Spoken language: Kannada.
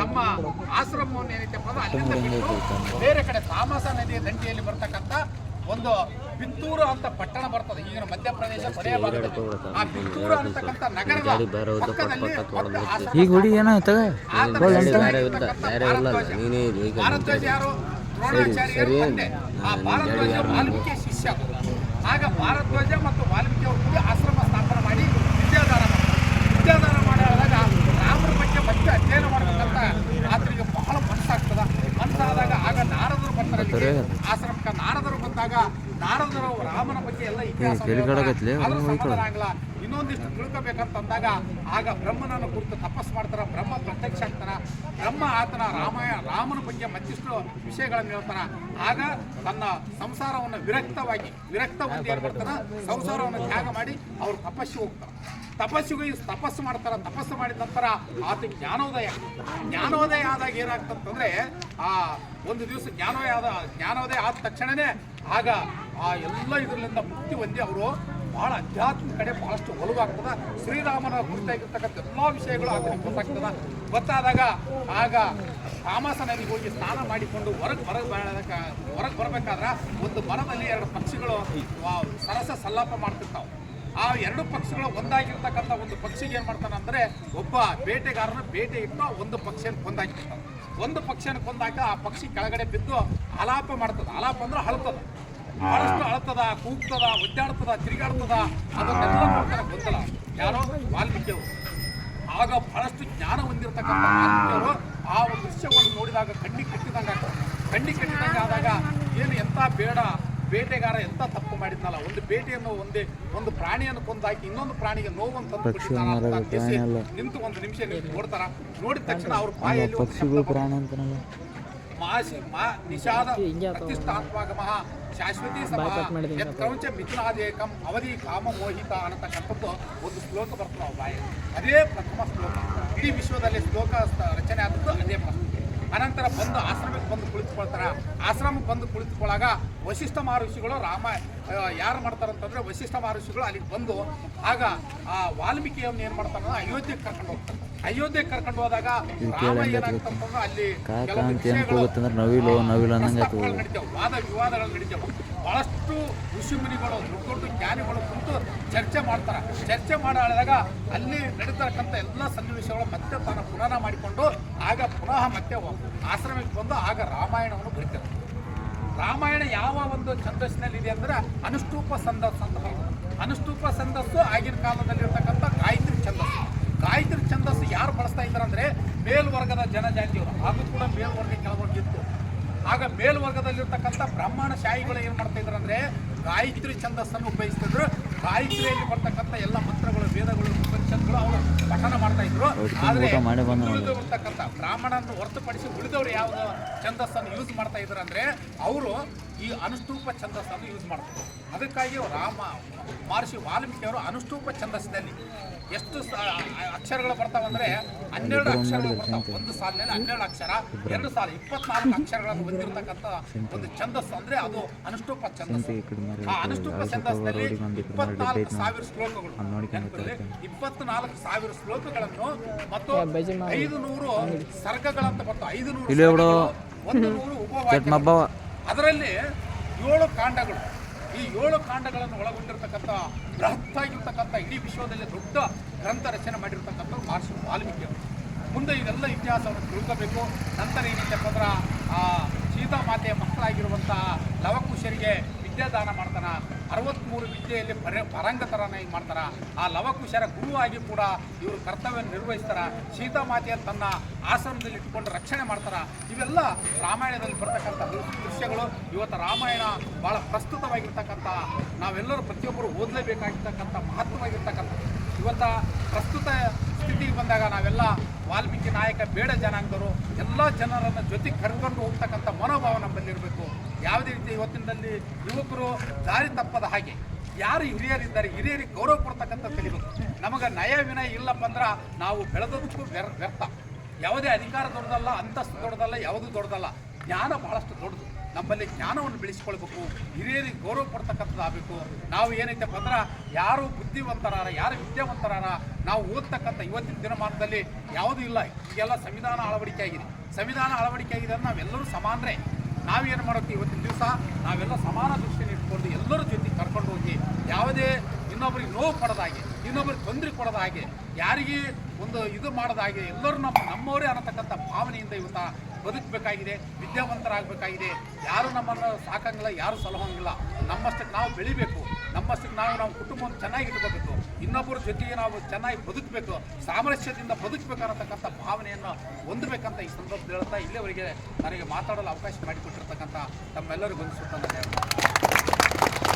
ತಮ್ಮ ಆಶ್ರಮವನ್ನು ಏನೈತಪ್ಪ ಅಂದ್ರೆ ಅಲ್ಲಿಂದ ಬಿಟ್ಟು ಬೇರೆ ಕಡೆ ತಾಮಸ ನದಿಯ ದಂಡೆಯಲ್ಲಿ ಬರ್ತಕ್ಕಂಥ ಒಂದು ಬಿತ್ತೂರು ಅಂತ ಪಟ್ಟಣ ಬರ್ತದೆ. ಈಗಿನ ಮಧ್ಯಪ್ರದೇಶ ಆ ಬಿತ್ತೂರು ಅಂತಕ್ಕಂಥ ನಗರದ ಪಕ್ಕದಲ್ಲಿ ಈಗ ಹುಡಿ ಭಾರದ್ವಾಜ. ಯಾರು? ಆ ಭಾರದ್ವಾಜ ವಾಲ್ಮೀಕಿ ಶಿಷ್ಯ. ಆಗ ಭಾರದ್ವಾಜ ಮತ್ತು ವಾಲ್ಮೀಕಿ ಅವರು ಕೂಡಿ ಆಶ್ರಮ ಸ್ಥಾಪನೆ ಮಾಡಿ ವಿದ್ಯಾದಾನ ಮಾಡ್ತಾರೆ. ವಿದ್ಯಾದಾನ ಮಾಡಿದಾಗ ರಾಮನ ಬಗ್ಗೆ ಮತ್ತೆ ಅಧ್ಯಯನ ಮಾಡ್ಬೇಕಂತ ಆತನಿಗೆ ಬಹಳ ಮನಸ್ಸಾಗ್ತದ ಮನಸ್ಸಾದಾಗ ಆಗ ನಾರದರು ಬರ್ತಾರೆ ಅಲ್ಲಿಗೆ. ಆಶ್ರಮಕ್ಕೆ ನಾರದರು ಬಂದಾಗ ನಾರದರು ರಾಮನ ಬಗ್ಗೆ ಎಲ್ಲ ಇತಿಹಾಸ ತಿರುಗಾಡಕತ್ಲೆ, ಆದ್ರೂ ಅವ್ನು ಸಮಾಧಾನ ಆಗಲ್ಲ ಇನ್ನೊಂದಿಷ್ಟು ತಿಳ್ಕೋಬೇಕಂತಂದಾಗ ಆಗ ಬ್ರಹ್ಮನನ್ನು ಕುರಿತು ತಪಸ್ ಮಾಡ್ತಾರ ಬ್ರಹ್ಮ ಪ್ರತ್ಯಕ್ಷ ಆಗ್ತಾನ ಬ್ರಹ್ಮ ಆತನ ರಾಮಾಯ ರಾಮನ ಬಗ್ಗೆ ಮತ್ತಿಷ್ಟು ವಿಷಯಗಳನ್ನು ಹೇಳ್ತಾನ ಆಗ ತನ್ನ ಸಂಸಾರವನ್ನು ವಿರಕ್ತವಾಗಿ ವಿರಕ್ತ ಒಂದು ಏನ್ ಮಾಡ್ತಾನ? ಸಂಸಾರವನ್ನು ತ್ಯಾಗ ಮಾಡಿ ಅವ್ರು ತಪಸ್ಸಿಗೆ ಹೋಗ್ತಾರ. ತಪಸ್ಸಿಗೆ ತಪಸ್ಸು ಮಾಡ್ತಾರ ತಪಸ್ಸು ಮಾಡಿದ ನಂತರ ಆತ ಜ್ಞಾನೋದಯ. ಜ್ಞಾನೋದಯ ಆದಾಗ ಏನಾಗ್ತಂತಂದ್ರೆ ಆ ಒಂದು ದಿವಸ ಜ್ಞಾನೋದಯ ಆದ ಜ್ಞಾನೋದಯ ಆದ ತಕ್ಷಣನೇ ಆಗ ಆ ಎಲ್ಲ ಇದರಿಂದ ಮುಕ್ತಿ ಹೊಂದಿ ಅವರು ಬಹಳ ಅಧ್ಯಾತ್ಮ ಕಡೆ ಬಹಳಷ್ಟು ಒಲವಾಗ್ತದೆ. ಶ್ರೀರಾಮನ ಕುರಿತಾಗಿರ್ತಕ್ಕಂಥ ಎಲ್ಲ ವಿಷಯಗಳು ಆತನಿಗೆ ಗೊತ್ತಾಗ್ತದೆ. ಗೊತ್ತಾದಾಗ ಆಗ ತಾಮಸ ನದಿಗೆ ಹೋಗಿ ಸ್ನಾನ ಮಾಡಿಕೊಂಡು ಹೊರಗೆ ಹೊರಗೆ ಹೊರಗೆ ಬರಬೇಕಾದ್ರೆ ಒಂದು ಮರದಲ್ಲಿ ಎರಡು ಪಕ್ಷಿಗಳು ಸರಸ ಸಲ್ಲಾಪ ಮಾಡ್ತಿರ್ತಾವೆ. ಆ ಎರಡು ಪಕ್ಷಿಗಳು ಒಂದಾಗಿರ್ತಕ್ಕಂಥ ಒಂದು ಪಕ್ಷಿಗೆ ಏನು ಮಾಡ್ತಾನೆ ಅಂದರೆ ಒಬ್ಬ ಬೇಟೆಗಾರನ ಬೇಟೆ ಇಟ್ಟು ಒಂದು ಪಕ್ಷಿಯನ್ನು ಕೊಂದಾಕಿರ್ತಾನೆ ಒಂದು ಪಕ್ಷಿಯನ್ನು ಕೊಂದಾಕ ಆ ಪಕ್ಷಿ ಕೆಳಗಡೆ ಬಿದ್ದು ಆಲಾಪ ಮಾಡ್ತದೆ. ಆಲಾಪ ಅಂದ್ರೆ ಹಳ್ತದ ಬಹಳಷ್ಟು ಅಳತದ ಕೂಗ್ತದ ಒದ್ದಾಡ್ತದ ತಿರುಗಾಡ್ತದ ಅದನ್ನೆಲ್ಲ ಮಾಡ್ತಾರೆ ಗೊತ್ತಲ್ಲ. ಯಾರೋ ವಾಲ್ಮೀಕಿಯವರು. ಆಗ ಬಹಳಷ್ಟು ಜ್ಞಾನ ಹೊಂದಿರತಕ್ಕಂಥ ವಾಲ್ಮೀಕಿಯವರು ಆ ಒಂದು ದೃಶ್ಯವನ್ನು ನೋಡಿದಾಗ ಕಣ್ಣಿ ಕಟ್ಟಿದಂಗೆ ಆಗ್ತದೆ. ಕಣ್ಣಿ ಕಟ್ಟಿದಂಗೆ ಆದಾಗ ಏನು ಎಂಥ ಬೇಡ ಬೇಟೆಗಾರ ಎಂತ ತಪ್ಪು ಮಾಡಿದ್ನಲ್ಲ ಒಂದು ಬೇಟೆಯನ್ನು ಒಂದೇ ಒಂದು ಪ್ರಾಣಿಯನ್ನು ಕೊಂದಾಕಿ ಇನ್ನೊಂದು ಪ್ರಾಣಿಗೆ ತಂದು ಬಿಟ್ಟಿದ್ದಾನ ಅಂತ ನಿಂತು ಒಂದು ನಿಮಿಷ ನೋಡ್ತಾರ? ನೋಡಿದ ತಕ್ಷಣ ಅವ್ರ ಬಾಯಲ್ಲಿ ಮಾಸಿ ಮಾ ನಿಷಾದ ಪ್ರತಿಷ್ಠಾತ್ಮಕಮಃ ಶಾಶ್ವತಿ ಸಭಾ ಕ್ರೌಂಚ ಮಿಥುನಾದೇಕಂ ಅವಧಿ ಕಾಮ ಮೋಹಿತ ಅನ್ನತಕ್ಕಂಥದ್ದು ಒಂದು ಶ್ಲೋಕ ಬರ್ತದೆ ನಾವು ಬಾಯಿ. ಅದೇ ಪ್ರಥಮ ಶ್ಲೋಕ. ಇಡೀ ವಿಶ್ವದಲ್ಲಿ ಶ್ಲೋಕ ರಚನೆ ಆದದ್ದು ಅದೇ ಪ್ರಶ್ನೆ. ಅನಂತರ ಬಂದು ಆಶ್ರಮಕ್ಕೆ ಬಂದು ಕುಳಿತುಕೊಳ್ತಾರ. ಆಶ್ರಮಕ್ಕೆ ಬಂದು ಕುಳಿತುಕೊಳ್ಳಾಗ ವಶಿಷ್ಠ ಮಹರ್ಷಿಗಳು ರಾಮ ಯಾರು ಮಾಡ್ತಾರಂತಂದ್ರೆ ವಶಿಷ್ಠ ಮಹರ್ಷಿಗಳು ಅಲ್ಲಿಗೆ ಬಂದು ಆಗ ಆ ವಾಲ್ಮೀಕಿಯನ್ನು ಏನು ಮಾಡ್ತಾರ ಅಯೋಧ್ಯೆಗೆ ಕರ್ಕೊಂಡು ಹೋಗ್ತಾರೆ. ಅಯೋಧ್ಯೆಗೆ ಕರ್ಕೊಂಡು ಹೋದಾಗ ರಾಮ ಏನಾಗ್ತಂತಂದ್ರೆ ಅಲ್ಲಿ ನವಿಲು ನವಿಲು ಅನ್ನಂಗೆ ಆಯ್ತು ಪ್ರಸ್ತಾಪಗಳು ವಾದ ವಿವಾದಗಳು ನಡಿತಾವೆ ಬಹಳಷ್ಟು ಋಷಿಮುನಿಗಳು ದೊಡ್ಡ ದೊಡ್ಡ ಜ್ಞಾನಿಗಳು ಕುಂತು ಚರ್ಚೆ ಮಾಡ್ತಾರೆ. ಚರ್ಚೆ ಮಾಡಿದಾಗ ಅಲ್ಲಿ ನಡೀತಕ್ಕಂಥ ಎಲ್ಲ ಸನ್ನಿವೇಶಗಳು ಮತ್ತೆ ತಾನು ಪುನಃ ಮಾಡಿಕೊಂಡು ಆಗ ಪುನಃ ಮತ್ತೆ ಆಶ್ರಮಕ್ಕೆ ಬಂದು ಆಗ ರಾಮಾಯಣವನ್ನು ಬರೀತಾರೆ ರಾಮಾಯಣ ಯಾವ ಒಂದು ಛಂದಸ್ಸಿನಲ್ಲಿ ಇದೆ ಅಂದ್ರೆ ಅನುಷ್ಟೂಪ ಸಂದಸ್ ಅಂತ ಬರ್ತದೆ. ಸಂದಸ್ಸು ಆಗಿನ ಕಾಲದಲ್ಲಿರ್ತಕ್ಕಂಥ ಗಾಯತ್ರಿ ಛಂದಸ್ಸು. ಗಾಯತ್ರಿ ಛಂದಸ್ಸು ಯಾರು ಬಳಸ್ತಾ ಇದ್ದಾರೆ ಅಂದರೆ ಮೇಲ್ವರ್ಗದ ಜನಜಾತಿಯವರು. ಹಾಗೂ ಕೂಡ ಮೇಲ್ವರ್ಗ ಕೆಲವರ್ಗ ಇತ್ತು ಆಗ ಮೇಲ್ವರ್ಗದಲ್ಲಿರ್ತಕ್ಕಂಥ ಬ್ರಾಹ್ಮಣ ಶಾಹಿಗಳು ಏನು ಮಾಡ್ತಾ ಇದ್ರು ಅಂದರೆ ಗಾಯತ್ರಿ ಛಂದಸ್ಸನ್ನು ಉಪಯೋಗಿಸ್ತಿದ್ರು ಗಾಯತ್ರಿಯಲ್ಲಿ ಬರ್ತಕ್ಕಂಥ ಎಲ್ಲ ಮಂತ್ರಗಳು, ವೇದಗಳು ಉಪನಿಷತ್ಗಳು ಅವರು ಪಠನ ಮಾಡ್ತಾ ಇದ್ರು. ಆದ್ರೆ ಹೊರತುಪಡಿಸಿ ಉಳಿದವರು ಯಾವ ಛಂದಸ್ಸನ್ನು ಯೂಸ್ ಮಾಡ್ತಾ ಇದ್ರು ಅಂದ್ರೆ ಅವರು ಈ ಅನುಷ್ಟೂಪ ಛಂದಸ್ಸನ್ನು ಯೂಸ್ ಮಾಡ್ತಾರೆ. ಅದಕ್ಕಾಗಿ ರಾಮ ಮಹರ್ಷಿ ವಾಲ್ಮೀಕಿ ಅವರು ಅನುಷ್ಟೂಪ ಛಂದಸ್ಸಿನಲ್ಲಿ ಎಷ್ಟು ಅಕ್ಷರಗಳು ಬರ್ತಾವಂದ್ರೆ ಹನ್ನೆರಡು ಅಕ್ಷರಗಳು ಬರ್ತಾವೆ. ಒಂದು ಸಾಲಿನಲ್ಲಿ ಹನ್ನೆರಡು ಅಕ್ಷರ ಎರಡು ಸಾಲ ಇಪ್ಪತ್ನಾಲ್ಕು ಅಕ್ಷರಗಳನ್ನು ಹೊಂದಿರತಕ್ಕಂಥ ಒಂದು ಛಂದಸ್ಸು ಅಂದ್ರೆ ಅದು ಅನುಷ್ಟೂಪ ಛಂದಸ್ಸು. ಆ ಅನುಷ್ಟೂಪ ಛಂದಸ್ಸಿನಲ್ಲಿ ಇಪ್ಪತ್ನಾಲ್ಕು ಸಾವಿರ ಶ್ಲೋಕಗಳು. ಅವ್ನು ಇಪ್ಪತ್ನಾಲ್ಕು ಸಾವಿರ ಶ್ಲೋಕಗಳನ್ನು ಮತ್ತು ಐದು ನೂರು ಸರ್ಗಗಳಂತ ಬರ್ತವೆ ಐದು ನೂರು ಒಂದು ನೂರು ಅದರಲ್ಲಿ ಏಳು ಕಾಂಡಗಳು. ಈ ಏಳು ಕಾಂಡಗಳನ್ನು ಒಳಗೊಂಡಿರ್ತಕ್ಕಂಥ ಬೃಹತ್ತಾಗಿರ್ತಕ್ಕಂಥ ಇಡೀ ವಿಶ್ವದಲ್ಲಿ ದೊಡ್ಡ ಗ್ರಂಥ ರಚನೆ ಮಾಡಿರ್ತಕ್ಕಂಥ ಮಹರ್ಷಿ ವಾಲ್ಮೀಕಿ ಅವರು. ಮುಂದೆ ಇದೆಲ್ಲ ಇತಿಹಾಸವನ್ನು ತಿಳ್ಕೋಬೇಕು. ನಂತರ ಏನಿದೆ ಅಂದ್ರೆ ಆ ಸೀತಾಮಾತೆಯ ಮಕ್ಕಳಾಗಿರುವಂತಹ ಲವಕುಶರಿಗೆ ವಿದ್ಯಾದಾನ ಮಾಡ್ತಾನ ಅರವತ್ತ್ಮೂರು ವಿದ್ಯೆಯಲ್ಲಿ ಪರ, ಪರಂಗತರನ ಈಗ ಮಾಡ್ತಾರ ಆ ಲವಕುಶರ ಗುರುವಾಗಿ ಕೂಡ ಇವರು ಕರ್ತವ್ಯ ನಿರ್ವಹಿಸ್ತಾರ. ಸೀತಾಮಾತೆಯ ತನ್ನ ಆಶ್ರಮದಲ್ಲಿ ಇಟ್ಕೊಂಡು ರಕ್ಷಣೆ ಮಾಡ್ತಾರ. ಇವೆಲ್ಲ ರಾಮಾಯಣದಲ್ಲಿ ಬರ್ತಕ್ಕಂಥ ದೃಶ್ಯಗಳು. ಇವತ್ತು ರಾಮಾಯಣ ಭಾಳ ಪ್ರಸ್ತುತವಾಗಿರ್ತಕ್ಕಂಥ, ನಾವೆಲ್ಲರೂ ಪ್ರತಿಯೊಬ್ಬರು ಓದಲೇಬೇಕಾಗಿರ್ತಕ್ಕಂಥ, ಮಹತ್ವವಾಗಿರ್ತಕ್ಕಂಥ. ಇವತ್ತ ಪ್ರಸ್ತುತ ಸ್ಥಿತಿಗೆ ಬಂದಾಗ ನಾವೆಲ್ಲ ವಾಲ್ಮೀಕಿ ನಾಯಕ, ಬೇಡ ಜನಾಂಗದವರು, ಎಲ್ಲ ಜನರನ್ನು ಜೊತೆಗೆ ಕರ್ಕೊಂಡು ಹೋಗ್ತಕ್ಕಂಥ ಮನೋಭಾವ ನಮ್ಮಲ್ಲಿರಬೇಕು. ಯಾವುದೇ ರೀತಿ ಇವತ್ತಿನಲ್ಲಿ ಯುವಕರು ದಾರಿ ತಪ್ಪದ ಹಾಗೆ, ಯಾರು ಹಿರಿಯರಿದ್ದಾರೆ, ಹಿರಿಯರಿಗೆ ಗೌರವ ಕೊಡ್ತಕ್ಕಂಥ ತಿಳಿಬೇಕು ನಮಗೆ ನಯ ವಿನಯ ಇಲ್ಲಪ್ಪ ಅಂದ್ರೆ ನಾವು ಬೆಳೆದದಕ್ಕೂ ವ್ಯರ್, ವ್ಯರ್ಥ. ಯಾವುದೇ ಅಧಿಕಾರ ದೊಡ್ಡದಲ್ಲ, ಅಂತಸ್ತು ದೊಡ್ಡದಲ್ಲ, ಯಾವುದೂ ದೊಡ್ಡದಲ್ಲ. ಜ್ಞಾನ ಬಹಳಷ್ಟು ದೊಡ್ಡದು. ನಮ್ಮಲ್ಲಿ ಜ್ಞಾನವನ್ನು ಬೆಳೆಸ್ಕೊಳ್ಬೇಕು, ಹಿರಿಯರಿಗೆ ಗೌರವ ಕೊಡ್ತಕ್ಕಂಥದ್ದಾಗಬೇಕು ನಾವು ಏನೈತಪ್ಪ ಅಂದ್ರೆ ಯಾರು ಬುದ್ಧಿವಂತರಾರ, ಯಾರು ವಿದ್ಯಾವಂತರಾರ, ನಾವು ಓದ್ತಕ್ಕಂಥ ಇವತ್ತಿನ ದಿನಮಾನದಲ್ಲಿ ಯಾವುದೂ ಇಲ್ಲ. ಈಗೆಲ್ಲ ಸಂವಿಧಾನ ಅಳವಡಿಕೆ ಆಗಿದೆ. ಸಂವಿಧಾನ ಅಳವಡಿಕೆ ಆಗಿದೆ ಅಂದ್ರೆ ನಾವೆಲ್ಲರೂ ಸಮಾನರೇ. ನಾವೇನು ಮಾಡೋಕ್ಕೆ ಇವತ್ತಿನ ದಿವಸ ನಾವೆಲ್ಲ ಸಮಾನ ದೃಷ್ಟಿಯನ್ನು ಇಟ್ಕೊಂಡು ಎಲ್ಲರ ಜೊತೆ ಕರ್ಕೊಂಡು ಹೋಗಿ ಯಾವುದೇ ಇನ್ನೊಬ್ಬರಿಗೆ ನೋವು ಪಡದ ಹಾಗೆ ಇನ್ನೊಬ್ಬರಿಗೆ ತೊಂದರೆ ಕೊಡದ ಹಾಗೆ, ಯಾರಿಗೆ ಒಂದು ಇದು ಮಾಡದ ಹಾಗೆ ಎಲ್ಲರೂ ನಮ್ಮ ನಮ್ಮವರೇ ಅನ್ನತಕ್ಕಂಥ ಭಾವನೆಯಿಂದ ಇವತ್ತ ಬದುಕಬೇಕಾಗಿದೆ, ವಿದ್ಯಾವಂತರಾಗಬೇಕಾಗಿದೆ. ಯಾರು ನಮ್ಮನ್ನು ಸಾಕಂಗಿಲ್ಲ, ಯಾರು ಸಲಹಂಗಿಲ್ಲ. ನಮ್ಮಷ್ಟಕ್ಕೆ ನಾವು ಬೆಳಿಬೇಕು. ನಮ್ಮಷ್ಟಕ್ಕೆ ನಾವು ನಮ್ಮ ಕುಟುಂಬವನ್ನು ಚೆನ್ನಾಗಿ ಇಟ್ಕೋಬೇಕು. ಇನ್ನೊಬ್ಬರ ಜೊತೆಗೆ ನಾವು ಚೆನ್ನಾಗಿ ಬದುಕಬೇಕು, ಸಾಮರಸ್ಯದಿಂದ ಬದುಕಬೇಕು ಅನ್ನತಕ್ಕಂಥ ಭಾವನೆಯನ್ನು ಹೊಂದಬೇಕಂತ ಈ ಸಂದರ್ಭದಲ್ಲಿ ಹೇಳ್ತಾ ಇಲ್ಲಿಯವರೆಗೆ ನನಗೆ ಮಾತಾಡಲು ಅವಕಾಶ ಮಾಡಿಕೊಟ್ಟಿರ್ತಕ್ಕಂಥ ತಮ್ಮೆಲ್ಲರಿಗೂ ಒಂದು ಸುತ್ತ